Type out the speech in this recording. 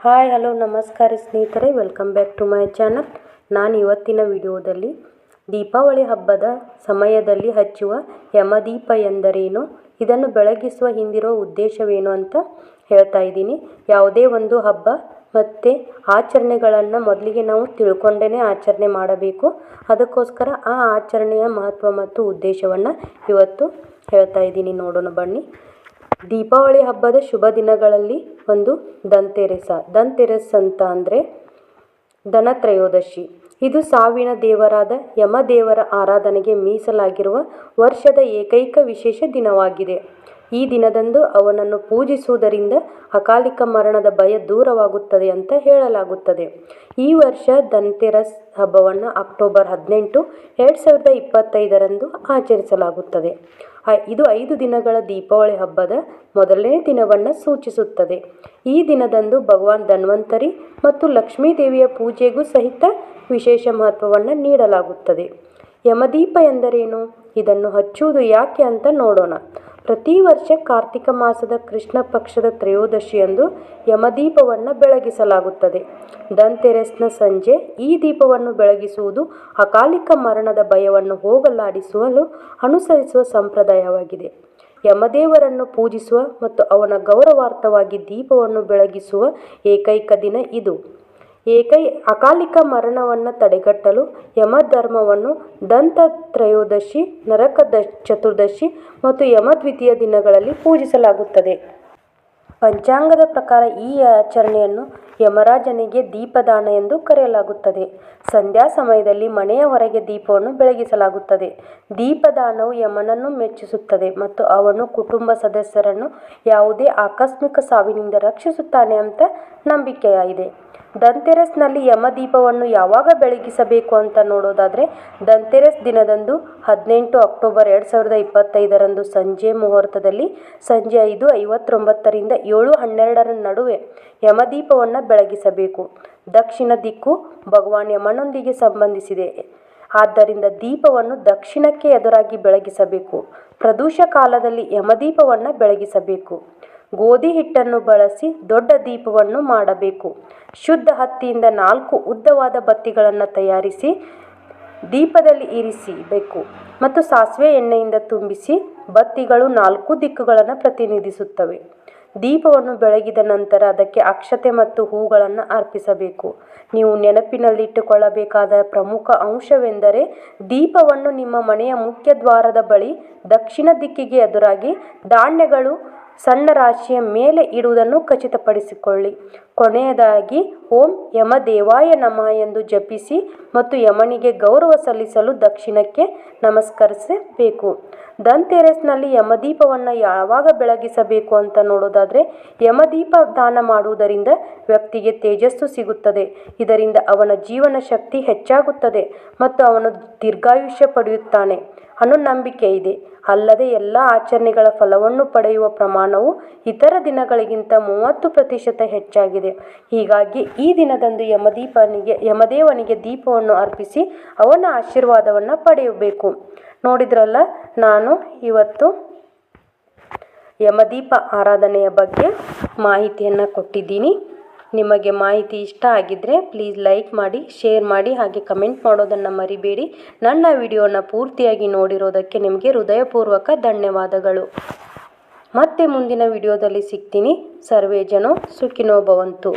Hi, hello, ನಮಸ್ಕಾರ ಸ್ನೇಹಿತರೆ, welcome back to my channel. ನಾನು ಇವತ್ತಿನ ವಿಡಿಯೋದಲ್ಲಿ ದೀಪಾವಳಿ ಹಬ್ಬದ ಸಮಯದಲ್ಲಿ ಹಚ್ಚುವ ಯಮದೀಪ ಎಂದರೇನು? ಇದನ್ನು ಬೆಳಗಿಸುವ ಹಿಂದಿರೋ ಉದ್ದೇಶವೇನು ಅಂತ ಹೇಳ್ತಾ ಇದ್ದೀನಿ. ಯಾವುದೇ ಒಂದು ಹಬ್ಬ ಮತ್ತು ಆಚರಣೆಗಳನ್ನು ಮೊದಲಿಗೆ ನಾವು ತಿಳ್ಕೊಂಡೇ ಆಚರಣೆ ಮಾಡಬೇಕು. ಅದಕ್ಕೋಸ್ಕರ ಆ ಆಚರಣೆಯ ಮಹತ್ವ ಮತ್ತು ಉದ್ದೇಶವನ್ನು ಇವತ್ತು ಹೇಳ್ತಾ ಇದ್ದೀನಿ. ನೋಡೋಣ ಬನ್ನಿ. ದೀಪಾವಳಿ ಹಬ್ಬದ ಶುಭ ದಿನಗಳಲ್ಲಿ ಒಂದು ದಂತೆರೆಸ ದಂತೆರಸ್ ಅಂತ ಅಂದರೆ ಧನತ್ರಯೋದಶಿ ಇದು ಸಾವಿನ ದೇವರಾದ ಯಮದೇವರ ಆರಾಧನೆಗೆ ಮೀಸಲಾಗಿರುವ ವರ್ಷದ ಏಕೈಕ ವಿಶೇಷ ದಿನವಾಗಿದೆ. ಈ ದಿನದಂದು ಅವನನ್ನು ಪೂಜಿಸುವುದರಿಂದ ಅಕಾಲಿಕ ಮರಣದ ಭಯ ದೂರವಾಗುತ್ತದೆ ಅಂತ ಹೇಳಲಾಗುತ್ತದೆ. ಈ ವರ್ಷ ಧನ್ತೆರಸ್ ಹಬ್ಬವನ್ನು ಅಕ್ಟೋಬರ್ ಹದಿನೆಂಟು ಎರಡು ಸಾವಿರದ ಇಪ್ಪತ್ತೈದರಂದು ಆಚರಿಸಲಾಗುತ್ತದೆ. ಇದು ಐದು ದಿನಗಳ ದೀಪಾವಳಿ ಹಬ್ಬದ ಮೊದಲನೇ ದಿನವನ್ನು ಸೂಚಿಸುತ್ತದೆ. ಈ ದಿನದಂದು ಭಗವಾನ್ ಧನ್ವಂತರಿ ಮತ್ತು ಲಕ್ಷ್ಮೀ ದೇವಿಯ ಪೂಜೆಗೂ ಸಹಿತ ವಿಶೇಷ ಮಹತ್ವವನ್ನು ನೀಡಲಾಗುತ್ತದೆ. ಯಮದೀಪ ಎಂದರೇನು? ಇದನ್ನು ಹಚ್ಚುವುದು ಯಾಕೆ ಅಂತ ನೋಡೋಣ. ಪ್ರತಿ ವರ್ಷ ಕಾರ್ತಿಕ ಮಾಸದ ಕೃಷ್ಣ ಪಕ್ಷದ ತ್ರಯೋದಶಿಯಂದು ಯಮದೀಪವನ್ನು ಬೆಳಗಿಸಲಾಗುತ್ತದೆ. ದಂತೆರೆಸ್ನ ಸಂಜೆ ಈ ದೀಪವನ್ನು ಬೆಳಗಿಸುವುದು ಅಕಾಲಿಕ ಮರಣದ ಭಯವನ್ನು ಹೋಗಲಾಡಿಸಲು ಅನುಸರಿಸುವ ಸಂಪ್ರದಾಯವಾಗಿದೆ. ಯಮದೇವರನ್ನು ಪೂಜಿಸುವ ಮತ್ತು ಅವನ ಗೌರವಾರ್ಥವಾಗಿ ದೀಪವನ್ನು ಬೆಳಗಿಸುವ ಏಕೈಕ ದಿನ ಇದು. ಏಕೈ ಅಕಾಲಿಕ ಮರಣವನ್ನು ತಡೆಗಟ್ಟಲು ಯಮಧರ್ಮವನ್ನು ದಂತ ತ್ರಯೋದಶಿ ನರಕ ಚತುರ್ದಶಿ ಮತ್ತು ಯಮದ್ವಿತೀಯ ದಿನಗಳಲ್ಲಿ ಪೂಜಿಸಲಾಗುತ್ತದೆ. ಪಂಚಾಂಗದ ಪ್ರಕಾರ ಈ ಆಚರಣೆಯನ್ನು ಯಮರಾಜನಿಗೆ ದೀಪದಾನ ಎಂದು ಕರೆಯಲಾಗುತ್ತದೆ. ಸಂಧ್ಯಾ ಸಮಯದಲ್ಲಿ ಮನೆಯ ಹೊರಗೆ ದೀಪವನ್ನು ಬೆಳಗಿಸಲಾಗುತ್ತದೆ. ದೀಪದಾನವು ಯಮನನ್ನು ಮೆಚ್ಚಿಸುತ್ತದೆ ಮತ್ತು ಅವನು ಕುಟುಂಬ ಸದಸ್ಯರನ್ನು ಯಾವುದೇ ಆಕಸ್ಮಿಕ ಸಾವಿನಿಂದ ರಕ್ಷಿಸುತ್ತಾನೆ ಅಂತ ನಂಬಿಕೆಯಾಗಿದೆ. ದಂತೆರಸ್ನಲ್ಲಿ ಯಮದೀಪವನ್ನು ಯಾವಾಗ ಬೆಳಗಿಸಬೇಕು ಅಂತ ನೋಡೋದಾದರೆ ದಂತೆರಸ್ ದಿನದಂದು ಹದಿನೆಂಟು ಅಕ್ಟೋಬರ್ ಎರಡು ಸಾವಿರದ ಇಪ್ಪತ್ತೈದರಂದು ಸಂಜೆ ಮುಹೂರ್ತದಲ್ಲಿ ಸಂಜೆ ಐದು ಐವತ್ತೊಂಬತ್ತರಿಂದ ಏಳು ಹನ್ನೆರಡರ ನಡುವೆ ಯಮದೀಪವನ್ನು ಬೆಳಗಿಸಬೇಕು. ದಕ್ಷಿಣ ದಿಕ್ಕು ಭಗವಾನ್ ಯಮನೊಂದಿಗೆ ಸಂಬಂಧಿಸಿದೆ. ಆದ್ದರಿಂದ ದೀಪವನ್ನು ದಕ್ಷಿಣಕ್ಕೆ ಎದುರಾಗಿ ಬೆಳಗಿಸಬೇಕು. ಪ್ರದೋಷ ಕಾಲದಲ್ಲಿ ಯಮದೀಪವನ್ನು ಬೆಳಗಿಸಬೇಕು. ಗೋಧಿ ಹಿಟ್ಟನ್ನು ಬಳಸಿ ದೊಡ್ಡ ದೀಪವನ್ನು ಮಾಡಬೇಕು. ಶುದ್ಧ ಹತ್ತಿಯಿಂದ ನಾಲ್ಕು ಉದ್ದವಾದ ಬತ್ತಿಗಳನ್ನು ತಯಾರಿಸಿ ದೀಪದಲ್ಲಿ ಇರಿಸಿಬೇಕು ಮತ್ತು ಸಾಸಿವೆ ಎಣ್ಣೆಯಿಂದ ತುಂಬಿಸಿ ಬತ್ತಿಗಳು ನಾಲ್ಕು ದಿಕ್ಕುಗಳನ್ನು ಪ್ರತಿನಿಧಿಸುತ್ತವೆ. ದೀಪವನ್ನು ಬೆಳಗಿದ ನಂತರ ಅದಕ್ಕೆ ಅಕ್ಷತೆ ಮತ್ತು ಹೂಗಳನ್ನು ಅರ್ಪಿಸಬೇಕು. ನೀವು ನೆನಪಿನಲ್ಲಿಟ್ಟುಕೊಳ್ಳಬೇಕಾದ ಪ್ರಮುಖ ಅಂಶವೆಂದರೆ ದೀಪವನ್ನು ನಿಮ್ಮ ಮನೆಯ ಮುಖ್ಯ ದ್ವಾರದ ಬಳಿ ದಕ್ಷಿಣ ದಿಕ್ಕಿಗೆ ಎದುರಾಗಿ ಧಾನ್ಯಗಳು ಸಣ್ಣ ರಾಶಿಯ ಮೇಲೆ ಇಡುವುದನ್ನು ಖಚಿತಪಡಿಸಿಕೊಳ್ಳಿ. ಕೊನೆಯದಾಗಿ, ಓಂ ಯಮ ದೇವಾಯ ನಮಃ ಎಂದು ಜಪಿಸಿ ಮತ್ತು ಯಮನಿಗೆ ಗೌರವ ಸಲ್ಲಿಸಲು ದಕ್ಷಿಣಕ್ಕೆ ನಮಸ್ಕರಿಸಬೇಕು. ಧನ್ತೆರಸ್ನಲ್ಲಿ ಯಮದೀಪವನ್ನು ಯಾವಾಗ ಬೆಳಗಿಸಬೇಕು ಅಂತ ನೋಡೋದಾದರೆ, ಯಮದೀಪ ದಾನ ಮಾಡುವುದರಿಂದ ವ್ಯಕ್ತಿಗೆ ತೇಜಸ್ಸು ಸಿಗುತ್ತದೆ. ಇದರಿಂದ ಅವನ ಜೀವನ ಶಕ್ತಿ ಹೆಚ್ಚಾಗುತ್ತದೆ ಮತ್ತು ಅವನು ದೀರ್ಘಾಯುಷ್ಯ ಪಡೆಯುತ್ತಾನೆ. ಅನ್ನೋ ನಂಬಿಕೆ ಇದೆ. ಅಲ್ಲದೆ ಎಲ್ಲ ಆಚರಣೆಗಳ ಫಲವನ್ನು ಪಡೆಯುವ ಪ್ರಮಾಣವು ಇತರ ದಿನಗಳಿಗಿಂತ ಮೂವತ್ತು ಪ್ರತಿಶತ ಹೆಚ್ಚಾಗಿದೆ. ಹೀಗಾಗಿ ಈ ದಿನದಂದು ಯಮದೀಪನಿಗೆ, ಯಮದೇವನಿಗೆ ದೀಪವನ್ನು ಅರ್ಪಿಸಿ ಅವನ ಆಶೀರ್ವಾದವನ್ನು ಪಡೆಯಬೇಕು. ನೋಡಿದ್ರಲ್ಲ, ನಾನು ಇವತ್ತು ಯಮದೀಪ ಆರಾಧನೆಯ ಬಗ್ಗೆ ಮಾಹಿತಿಯನ್ನು ಕೊಟ್ಟಿದ್ದೀನಿ. ನಿಮಗೆ ಮಾಹಿತಿ ಇಷ್ಟ ಆಗಿದ್ದರೆ ಪ್ಲೀಸ್ ಲೈಕ್ ಮಾಡಿ ಶೇರ್ ಮಾಡಿ, ಹಾಗೆ ಕಮೆಂಟ್ ಮಾಡೋದನ್ನು ಮರಿಬೇಡಿ. ನನ್ನ ವಿಡಿಯೋನ ಪೂರ್ತಿಯಾಗಿ ನೋಡಿರೋದಕ್ಕೆ ನಿಮಗೆ ಹೃದಯಪೂರ್ವಕ ಧನ್ಯವಾದಗಳು. ಮತ್ತೆ ಮುಂದಿನ ವಿಡಿಯೋದಲ್ಲಿ ಸಿಗ್ತೀನಿ. ಸರ್ವೇ ಜನೋ ಸುಖಿನೋ ಭವಂತು.